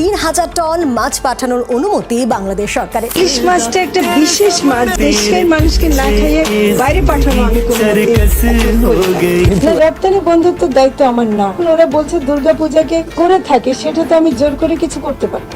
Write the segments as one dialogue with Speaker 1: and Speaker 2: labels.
Speaker 1: তিন হাজার টন মাছ পাঠানোর অনুমতি বাংলাদেশ সরকারের।
Speaker 2: ইলিশ মাছটা একটা বিশেষ মাছ দেশের মানুষকে না খাইয়ে বাইরে পাঠানো আমি কোনো রপ্তানি বন্ধুত্ব দায়িত্ব আমার না। ওরা বলছে দুর্গাপূজাকে করে থাকে সেটা তো আমি জোর করে কিছু করতে পারি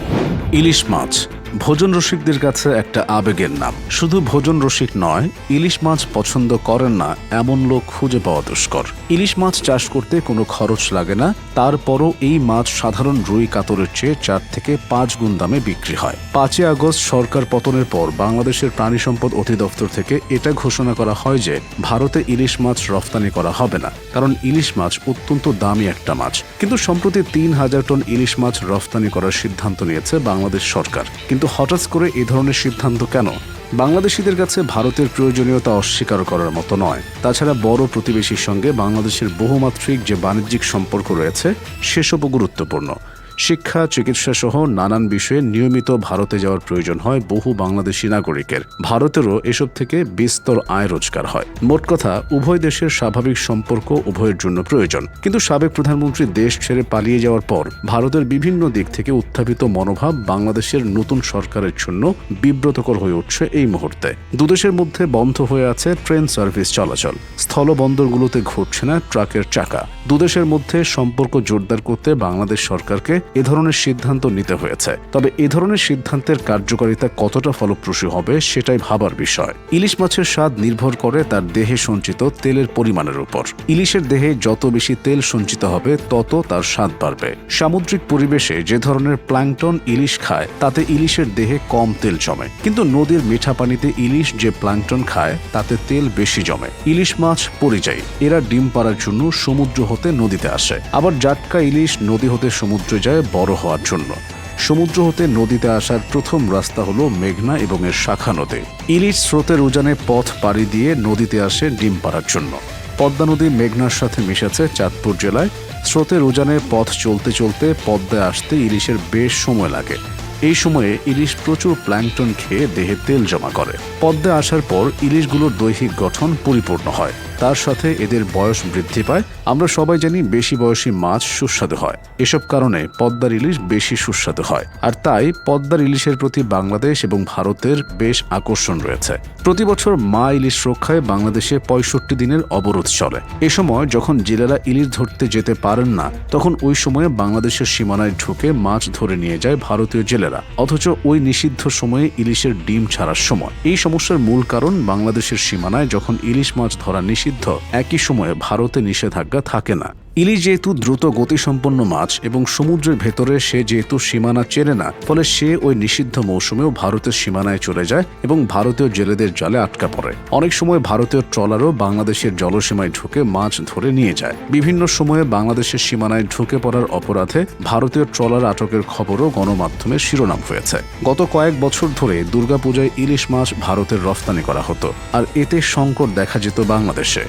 Speaker 3: ইলিশ মাছ ভোজন রসিকদের কাছে একটা আবেগের নাম। শুধু ভোজন রসিক নয়, ইলিশ মাছ পছন্দ করেন না, এমন লোক খুঁজে পাওয়া দুষ্কর। ইলিশ মাছ চাষ করতে কোনো খরচ লাগে না, তারপরও এই মাছ সাধারণ রুই কাতরের চেয়ে চার থেকে পাঁচ গুণ দামে বিক্রি হয়। পাঁচই আগস্ট সরকার পতনের পর বাংলাদেশের প্রাণী সম্পদ অধিদপ্তর থেকে এটা ঘোষণা করা হয় যে, ভারতে ইলিশ মাছ রফতানি করা হবে না, কারণ ইলিশ মাছ অত্যন্ত দামি একটা মাছ। কিন্তু সম্প্রতি তিন হাজার টন ইলিশ মাছ রফতানি করার সিদ্ধান্ত নিয়েছে বাংলাদেশ সরকার। কিন্তু হঠাৎ করে এ ধরনের সিদ্ধান্ত কেন? বাংলাদেশিদের কাছে ভারতের প্রয়োজনীয়তা অস্বীকার করার মতো নয়। তাছাড়া বড় প্রতিবেশীর সঙ্গে বাংলাদেশের বহুমাত্রিক যে বাণিজ্যিক সম্পর্ক রয়েছে, সেসবও গুরুত্বপূর্ণ। শিক্ষা চিকিৎসা সহ নানান বিষয়ে নিয়মিত ভারতে যাওয়ার প্রয়োজন হয় বহু বাংলাদেশি নাগরিকের। ভারতেরও এসব থেকে বিস্তর আয় রোজগার হয়। মোট কথা, উভয় দেশের স্বাভাবিক সম্পর্ক উভয়ের জন্য প্রয়োজন। কিন্তু সাবেক প্রধানমন্ত্রী দেশ ছেড়ে পালিয়ে যাওয়ার পর, ভারতের বিভিন্ন দিক থেকে উত্থাপিত মনোভাব বাংলাদেশের নতুন সরকারের জন্য বিব্রতকর হয়ে উঠছে এই মুহূর্তে। দুদেশের মধ্যে বন্ধ হয়ে আছে ট্রেন সার্ভিস চলাচল। স্থলবন্দরগুলোতে ঘটছে না ট্রাকের চাকা। দুদেশের মধ্যে সম্পর্ক জোরদার করতে বাংলাদেশ সরকারকে এ ধরনের সিদ্ধান্ত নিতে হয়েছে। তবে এ ধরনের সিদ্ধান্তের কার্যকারিতা কতটা ফলপ্রসূ হবে সেটাই ভাবার বিষয়। ইলিশ মাছের স্বাদ নির্ভর করে তার দেহে সঞ্চিত তেলের পরিমাণের উপর। ইলিশের দেহে যত বেশি তেল সঞ্চিত হবে, তত তার স্বাদ বাড়বে। সামুদ্রিক পরিবেশে যে ধরনের প্ল্যাংটন ইলিশ খায়, তাতে ইলিশের দেহে কম তেল জমে। কিন্তু নদীর মিঠা পানিতে ইলিশ যে প্ল্যাংটন খায়, তাতে তেল বেশি জমে। ইলিশ মাছ পরিযায়ী। এরা ডিম পাড়ার জন্য সমুদ্র হতে নদীতে আসে। আবার জাটকা ইলিশ নদী হতে সমুদ্রে যায় বড় হওয়ার জন্য। সমুদ্র হতে নদীতে আসার প্রথম রাস্তা হলো মেঘনা এবং এর শাখা নদী। ইলিশ স্রোতের উজানে পথ পাড়ি দিয়ে নদীতে আসে ডিম পাড়ার জন্য। পদ্মা নদী মেঘনার সাথে মিশেছে চাঁদপুর জেলায়। স্রোতের উজানে পথ চলতে চলতে পদ্মায় আসতে ইলিশের বেশ সময় লাগে। এই সময়ে ইলিশ প্রচুর প্ল্যাংটন খেয়ে দেহে তেল জমা করে। পদ্মায় আসার পর ইলিশগুলোর দৈহিক গঠন পরিপূর্ণ হয়। তার সাথে এদের বয়স বৃদ্ধি পায়। আমরা সবাই জানি বেশি বয়সী মাছ সুস্বাদু হয়। এসব কারণে পদ্মার ইলিশ বেশি সুস্বাদু হয়। আর তাই পদ্মার ইলিশের প্রতি বাংলাদেশ এবং ভারতের বেশ আকর্ষণ রয়েছে। প্রতি বছর মা ইলিশ রক্ষায় বাংলাদেশে পঁয়ষট্টি দিনের অবরোধ চলে। এ সময় যখন জেলেরা ইলিশ ধরতে যেতে পারেন না, তখন ওই সময়ে বাংলাদেশের সীমানায় ঢুকে মাছ ধরে নিয়ে যায় ভারতীয় জেলেরা। অথচ ওই নিষিদ্ধ সময়ে ইলিশের ডিম ছাড়ার সময়। এই সমস্যার মূল কারণ বাংলাদেশের সীমানায় যখন ইলিশ মাছ ধরা নিষিদ্ধ। একই সময়ে ভারতে নিষেধাজ্ঞা থাকে না। ইলিশ যেহেতু দ্রুত গতিসম্পন্ন মাছ এবং সমুদ্রের ভেতরে সে যেহেতু সীমানা চেনে না, ফলে সে ওই নিষিদ্ধ মৌসুমেও ভারতের সীমানায় চলে যায় এবং ভারতীয় জেলেদের জালে আটকা পড়ে। অনেক সময় ভারতীয় ট্রলারও বাংলাদেশের জলসীমায় ঢুকে মাছ ধরে নিয়ে যায়। বিভিন্ন সময়ে বাংলাদেশের সীমানায় ঢুকে পড়ার অপরাধে ভারতীয় ট্রলার আটকের খবরও গণমাধ্যমে শিরোনাম হয়েছে। গত কয়েক বছর ধরে দুর্গাপূজায় ইলিশ মাছ ভারতের রফতানি করা হতো, আর এতে সংকট দেখা যেত বাংলাদেশে।